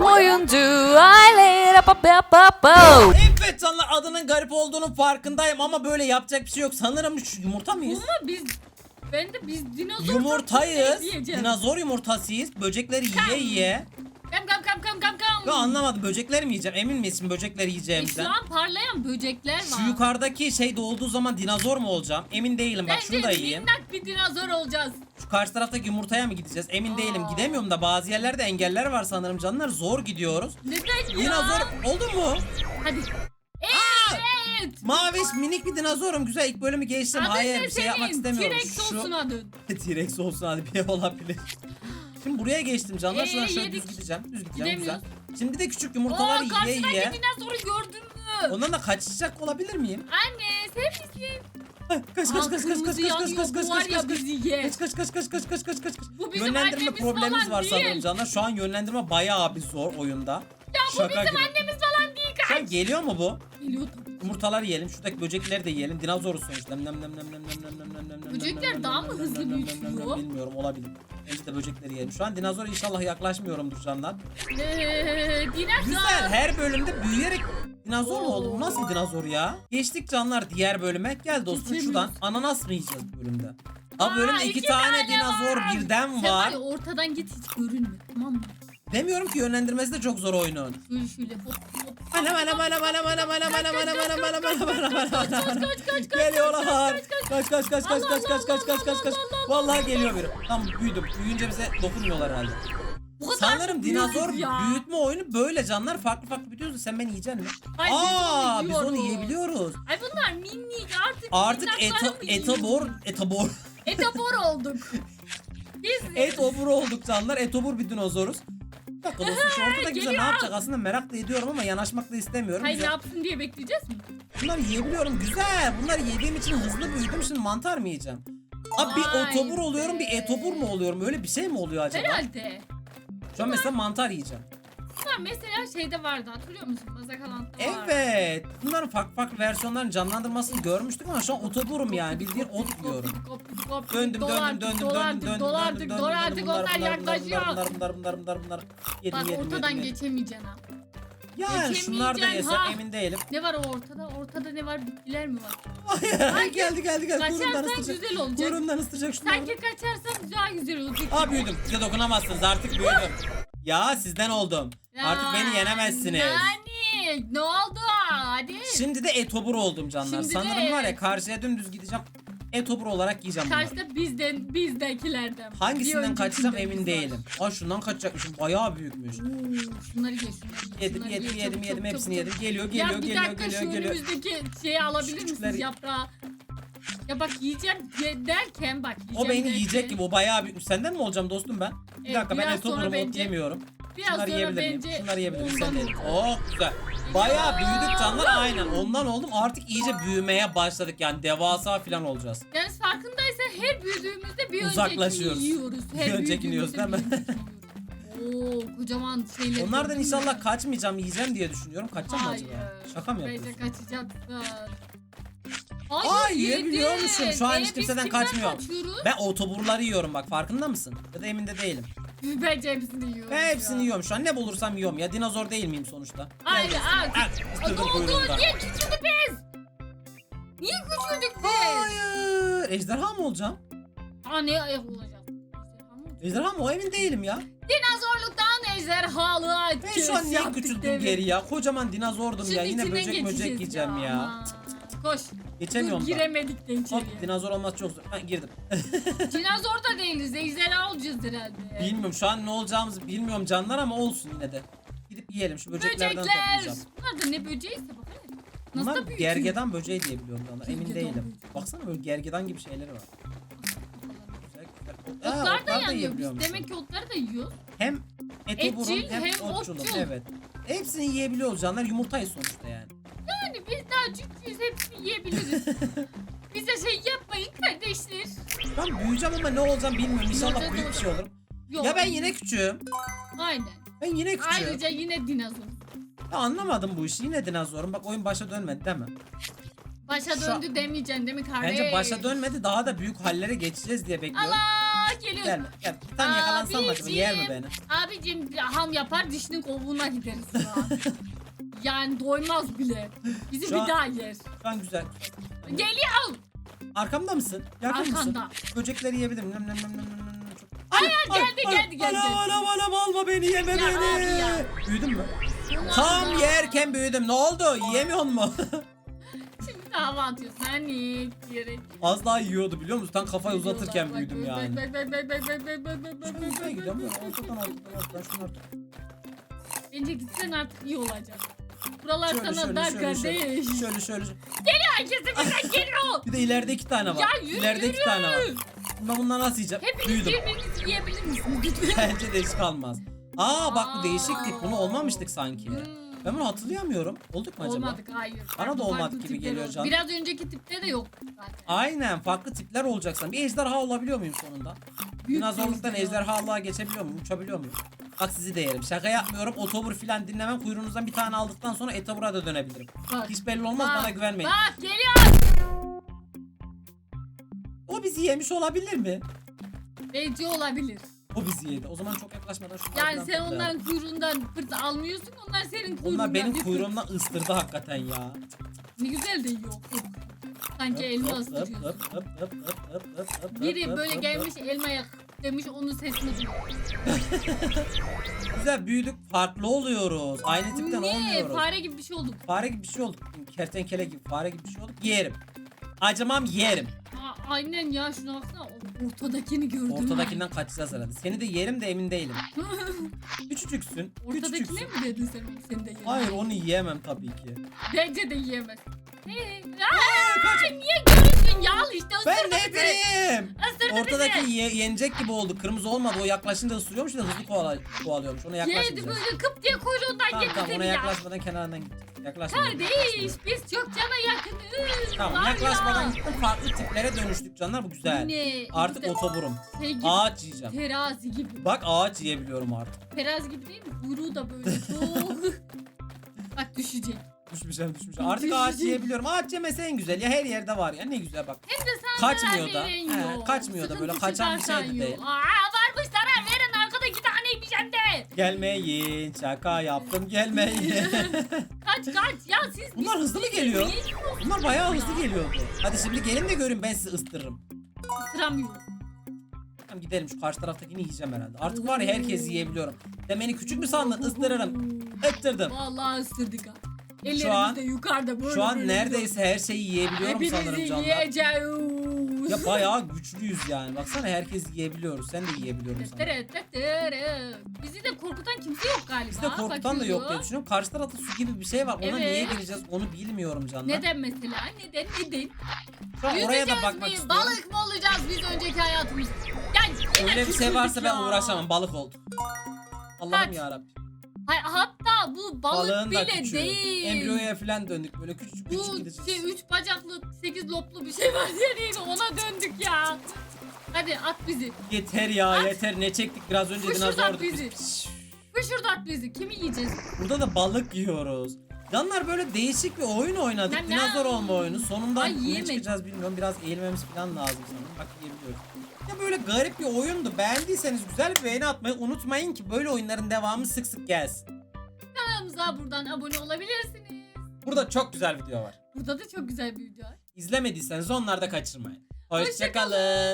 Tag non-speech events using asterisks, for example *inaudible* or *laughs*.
oyuncu aile pa pa pa pa. Evet canlar adının garip olduğunun farkındayım ama böyle yapacak bir şey yok. Sanırım şu yumurta mıyız? Ama biz ben de biz dinozor Yumurtayız. diyeceğim. Dinozor yumurtasıyız. Böcekleri yiye yiye. Kam kam kam kam kam. Ya anlamadım böcekleri mi yiyeceğim? Emin misin böcekleri E, yiyeceğimizden? şu an parlayan böcekler var. Şu yukarıdaki şey doğduğu zaman dinozor mu olacağım? Emin değilim. Bak şunu da Bence yiyeyim. minnak bir dinozor olacağız. Şu karşı taraftaki yumurtaya mı gideceğiz? Emin Aa. değilim. Gidemiyorum da bazı yerlerde engeller var sanırım canlar. Zor gidiyoruz. Neden ya? Dinozor oldu mu? Hadi. Evet. Maviş minik bir dinozorum. Güzel ilk bölümü geçtim. Adın Hayır bir şey yapmak istemiyorum. T-Rex olsun adın. *laughs* T-Rex olsun hadi bir olabilir. Şimdi buraya geçtim canlar. Ee, Şuradan şöyle yedik. düz gideceğim. Düz gideceğim güzel. Şimdi de küçük Oo yumurtalar yiye karşıdaki yiye. dinozoru gördün mü? Ondan da kaçacak olabilir miyim? Anne sen misin? Kaç kaç kaç Aa, kaç kaç kırmızı kaç kaç yanıyor, kaç kaç bu var kaç ya kaç kaç bizi ye. Kaç kaç kaç kaç kaç kaç kaç kaç kaç. Bu bizim Yönlendirme annemiz problemimiz falan var değil. sanırım canlar. Şu an yönlendirme bayağı bir zor oyunda. Ya bu Şaka bizim gibi. annemiz falan değil Şu an kaç. geliyor mu bu? Geliyor tabii. Yumurtalar yiyelim. Şuradaki böcekleri de yiyelim. Dinozoruz sonuçta. Nem nem nem nem nem nem nem nem nem nem Böcekler nem daha mı nem hızlı nem Bilmiyorum olabilir. De böcekleri yiyelim. Şu an dinozora inşallah yaklaşmıyorumdur canlar. Eee dinozor. Güzel. Her bölümde büyüyerek dinozor mu Oo. oldum? Bu Nasıl bir dinozor ya? Geçtik canlar diğer bölüme. Gel dostum Geçemiyoruz. şuradan. Ananas mı yiyeceğiz bu bölümde? Ha Aa, bölümde iki, iki tane, tane dinozor var. birden Sen var var. ya ortadan git hiç görünme tamam mı? Demiyorum ki yönlendirmesi de çok zor oyunun. Şöyle şöyle hop hop. Anam anam anam anam anam anam anam anam anam anam anam anam anam anam Kaç kaç kaç Geliyorlar. Kaç kaç kaç kaç kaç kaç kaç kaç kaç kaç. Allah, Allah, Vallahi geliyor biri. Tam büyüdüm. Büyüyünce bize dokunmuyorlar herhalde. Bu kadar Sanırım dinozor ya. büyütme oyunu böyle canlar farklı farklı biliyorsun. Sen beni yiyeceksin mi? Ay, biz Aa onu biz onu yiyoruz. yiyebiliyoruz. Ay bunlar minik artık. Artık eto, mı etobor etobor Etobor olduk. Biz etobur olduk canlar. Etobur bir dinozoruz. Dakika dostum şu ortada *laughs* güzel ne Geliyor. yapacak aslında merak da ediyorum ama yanaşmak da istemiyorum. Hayır ne Güzel. yapsın diye bekleyeceğiz mi? Bunları yiyebiliyorum. Güzel. Bunları yediğim için hızlı büyüdüm. Şimdi mantar mı yiyeceğim? Abi bir Vay otobur oluyorum, bir etobur mu oluyorum? Öyle bir şey mi oluyor acaba? Herhalde. Şu an mesela mantar yiyeceğim. Bunlar mesela şeyde vardı hatırlıyor musun? Mazakalantta vardı. Evet. Bunların farklı farklı versiyonların canlandırmasını görmüştük ama şu an otoburum yani. Bildiğin ot yiyorum. Döndüm döndüm döndüm döndüm döndüm dolardık, döndüm dolardık, döndüm. onlar yaklaşıyor. Bunlar bunlar bunlar bunlar bunlar. Yedim Bak yedim ortadan yedim. geçemeyeceksin ha. Yani şunlar da yesem ha. emin değilim. Ne var o ortada? Ortada ne var? Bitkiler mi var? Ay, *laughs* geldi geldi geldi. Kaçarsan ısıracak. güzel olacak. Kuyruğumdan ısıracak şunları. Sanki kaçarsan daha güzel olacak. Aa büyüdüm. Size dokunamazsınız artık büyüdüm. Ya sizden oldum. Artık beni yenemezsiniz. Yani ne oldu? Hadi. Şimdi de etobur oldum canlar. Şimdi de Sanırım var ya evet. karşıya dümdüz gideceğim. Etobur olarak yiyeceğim bunları. Karşıda bizden bizdekilerden. Bir Hangisinden öncekinden kaçacağım biz emin var. değilim. Aa şundan kaçacakmışım. Bayağı büyükmüş. Oo, şunları ye şunları ye. Yedim şunları yedim ye. yedim Çabuk, yedim çabuk, hepsini çabuk, yedim. Geliyor geliyor ya bir geliyor dakika geliyor şu geliyor. önümüzdeki şeyi alabilir Şu misiniz küçükleri- yaprağı? Ya bak yiyeceğim ye- derken bak yiyeceğim O beni derken- yiyecek gibi. O bayağı büyük. Senden mi olacağım dostum ben? Bir Evet, dakika ben biraz sonra bence- yemiyorum. Biraz Şunları sonra yiyebilir miyim? bence Şunları yiyebilir miyim? Sen de ye. Oh güzel. Bayağı büyüdük canlar aynen. Ondan oldum. Artık iyice büyümeye başladık. Yani devasa falan olacağız. Yalnız farkındaysan her büyüdüğümüzde bir Uzaklaşıyoruz. öncekini yiyoruz. Her Bir öncekini yiyoruz, büyüdüğümüzde değil mi? bir öncekini yiyoruz. Oo kocaman şeyler. Onlardan inşallah kaçmayacağım, yiyeceğim diye düşünüyorum. Kaçacağım mı acaba? Şaka mı Bence yapıyorsun? kaçacaksın. Ay, yiyebiliyormuşum. Şu an hiç kimseden kaçıyoruz? Ben otoburları yiyorum bak farkında mısın? Ya da emin de değilim. Bence hepsini yiyoruz. Ben hepsini yiyorum şu an. Ne bulursam yiyorum ya. Dinozor değil miyim sonuçta? Isırdım Dur dur kuyruğundan. niye küçüldük biz? Niye küçüldük biz? Hayır. Ejderha mı olacağım? Aa ne ayak olacağız? Ejderha mı? O emin değilim ya. Dinozorluktan ejderhalığa Ben şu an niye küçüldüm geri ya? Kocaman dinozordum ya. Yine böcek böcek yiyeceğim ya. Aman. Koş. Geçemiyorum Dur da. giremedik de Hop içeriye. dinozor olmaz çok zor. Ha girdim. *laughs* Dinozor da değiliz. Ejderha olacağız herhalde. Bilmiyorum şu an ne olacağımızı bilmiyorum canlar ama olsun yine de. Gidip yiyelim şu böceklerden Böcekler. toplayacağım. Bunlar da ne böceğiyse bak hele. Nasıl Bunlar da büyütüyor. gergedan böceği diye biliyorum canlar. Emin Gergedan değilim. böceği. Baksana böyle gergedan gibi şeyleri var. Güzel, güzel. Aa, Otlar da yanıyor. yiyebiliyorum. Biz demek ki otları da yiyor. Hem etoburum Etçil, hem, hem otçulum. otçul. Evet. Hepsini yiyebiliyoruz canlar. Yumurtayız sonuçta yani. Yani biz daha cücüyüz. Hepsini yiyebiliriz. *laughs* Bize şey yapmayın kardeşler. Ben büyüyeceğim ama ne olacağım bilmiyorum. İnşallah Yumurta büyük bir şey olurum. Yok. Ya ben yine küçüğüm. Aynen. Ben yine küçüğüm. Ayrıca yine dinozor. Ya anlamadım bu işi. Yine dinozorum. Bak oyun başa dönmedi değil mi? Başa Şu- döndü demeyeceksin değil mi kardeş? Bence başa dönmedi. Daha da büyük hallere geçeceğiz diye bekliyorum. Allah Aa geliyor. Gel gel. Bir tane yakalansam mı acaba? Yer mi Abiciğim. beni? Abicim ham yapar dişinin kovuğuna gideriz ya. *laughs* yani doymaz bile. Bizi Şu bir an- daha yer. Şu an güzel. Geliyor. Arkamda mısın? Yakın mısın? Arkanda. Böcekleri yiyebilirim. Nem nem nem nem nem nem. Çok- Ay, geldi, ay, geldi, geldi. Anam anam anam alma beni yeme Ya beni. abi ya. Büyüdün mü? Tam yerken büyüdüm. Ne oldu? Yiyemiyor mu? Şimdi hava atıyorsun. Hani gerek. Az daha yiyordu biliyor musun? Tam kafayı uzatırken Bak, büyüdüm bak, yani. Bak bak bak bak bak bak bak bak bak bak güzel bak gidiyorum. bak bak ortadan ortadan ortadan şunu ortadan. Bence gitsen artık iyi olacak. Buralar Şöyle sana şöyle şöyle şöyle. kardeş. Şöyle şöyle. şöyle. Herkese birden geliyor. *laughs* Bir de ileride iki tane var. Ya yürü İleride iki tane var. yürü. Ben bunları nasıl yiyeceğim? Hepiniz Büyüdüm. birbirinizi yiyebilir misiniz? *laughs* Bence de hiç kalmaz. Aa bak bu değişiklik. Bunu olmamıştık sanki. Hmm. Ben bunu hatırlayamıyorum. Olduk mu acaba? Olmadık hayır. Bana da Farklı olmadı farklı gibi geliyor. Can. Biraz önceki tipte de yok zaten. Aynen farklı tipler olacaksan. Bir ejderha olabiliyor muyum sonunda? Büyük Dinozorluktan ejderhalığa geçebiliyor muyum? Uçabiliyor muyum? Bak sizi de yerim. Şaka yapmıyorum. Otobur filan dinlemem. Kuyruğunuzdan bir tane aldıktan sonra etobura da dönebilirim. Bak, Hiç belli olmaz bak, bana güvenmeyin. Bak geliyor. O bizi yemiş olabilir mi? Bence olabilir. O bizi yedi. O zaman çok yaklaşmadan şunları Yani sen toplayalım. onların kuyruğundan fırt almıyorsun. Onlar senin kuyruğundan. Onlar benim kuyruğumdan ıstırdı hakikaten ya. Ne güzel de yiyor. Sanki elma hıp, Biri böyle gelmiş elmaya demiş onun sesini hıp. *laughs* Güzel büyüdük. Farklı oluyoruz. Aynı tipten Ne? olmuyoruz. Fare gibi bir şey olduk. Fare gibi bir şey olduk. Kertenkele gibi fare gibi bir şey olduk. Yerim. Acımam yerim. Aa, aynen ya şuna baksana. O- Ortadakini gördüm. Ortadakinden kaçacağız herhalde. Seni de yerim de emin değilim. *laughs* Küçücüksün. Ortadakine Küçücüksün. mi dedin sen onu? Sen de yiyemem. Hayır onu yiyemem tabii ki. Bence de yiyemez. Aa, niye görürsün ya işte Ben ne bizi. bileyim. Isırdı Ortadaki bizi. ye- yenecek gibi oldu. Kırmızı olmadı. O yaklaşınca ısırıyormuş da hızlı kovala kovalıyormuş. Ona Yedi yaklaşmayacağız. böyle kıp diye kuyruğundan Tamam yedi tamam seni ona ya. yaklaşmadan kenarından git. Yaklaşmadan. Kardeş biz çok cana yakınız. Tamam Var yaklaşmadan ya. gittim. Farklı tiplere dönüştük canlar. Bu güzel. Ne? Artık İşte otoburum. şey gibi, Ağaç yiyeceğim. Terazi gibi. Bak ağaç yiyebiliyorum artık. Terazi gibi değil mi? Kuyruğu da böyle *laughs* çok. Bak düşecek. Düşmeyeceğim düşmeyeceğim. Artık ağaç yiyebiliyorum. Ağaç yemesi en güzel ya. Her yerde var ya. Ne güzel bak. Hem de sana Kaçmıyor da. He, kaçmıyor da böyle kaçan bir şey de değil. Aa varmış zarar veren arkada iki taneymiş hem de. Gelmeyin. Şaka yaptım. Gelmeyin. *laughs* Kaç kaç ya siz. Bunlar hızlı mı geliyor? Bunlar bayağı ya? hızlı geliyordu. Hadi şimdi gelin de görün ben sizi ıstırırım. Isıramıyorum. Tamam gidelim şu karşı taraftakini yiyeceğim herhalde. Artık var ya herkes yiyebiliyorum. Sen beni küçük mü sandın? Isırırım. Ittırdım. Vallahi ısırdık ha. Şu Ellerimiz an- de yukarıda böyle Şu an böyle neredeyse her şeyi yiyebiliyorum Hepinizi sanırım canlar. yiyeceğiz. Ya bayağı *laughs* güçlüyüz yani. Baksana herkes yiyebiliyoruz. Sen de yiyebiliyorum sana. Tere, tere. Bizi de korkutan kimse yok galiba. Bizde korkutan da yok diye Bakıyorum. düşünüyorum. Karşı tarafta su gibi bir şey var. Ona Evet. niye gireceğiz onu bilmiyorum canlar. Neden mesela? Neden? Neden? Şu an oraya da Yüzeceğiz bakmak mi? istiyorum. Balık mı olacağız biz önceki hayatımız? Ya yine Öyle bir şey varsa ben ya. uğraşamam. Balık olduk. Allah'ım Kaç. yarabbim. Hay- hatta bu balık Balığın da bile küçüğü. değil. Embriyoya falan döndük. Böyle küçücük küçük Bu gideceğiz. şey üç bacaklı sekiz loplu bir şey var ya neydi ona döndük ya. Hadi at bizi. Yeter ya yeter. Ne çektik biraz önce Fışırdat dinozorduk. bizi. biz. Fışırdat bizi. Kimi yiyeceğiz? Burada da balık yiyoruz. Canlar böyle değişik bir oyun oynadık. Ya ne- Dinozor olma oyunu. Sonunda Ay, ne çıkacağız bilmiyorum. Biraz eğilmemiz falan lazım sanırım. Bak yiyebiliyoruz. Ya böyle garip bir oyundu. Beğendiyseniz güzel bir beğeni atmayı unutmayın ki böyle oyunların devamı sık sık gelsin. Kanalımıza buradan abone olabilirsiniz. Burada çok güzel video var. Burada da çok güzel bir video var. İzlemediyseniz onları da kaçırmayın. Hoşça Hoşçakalın.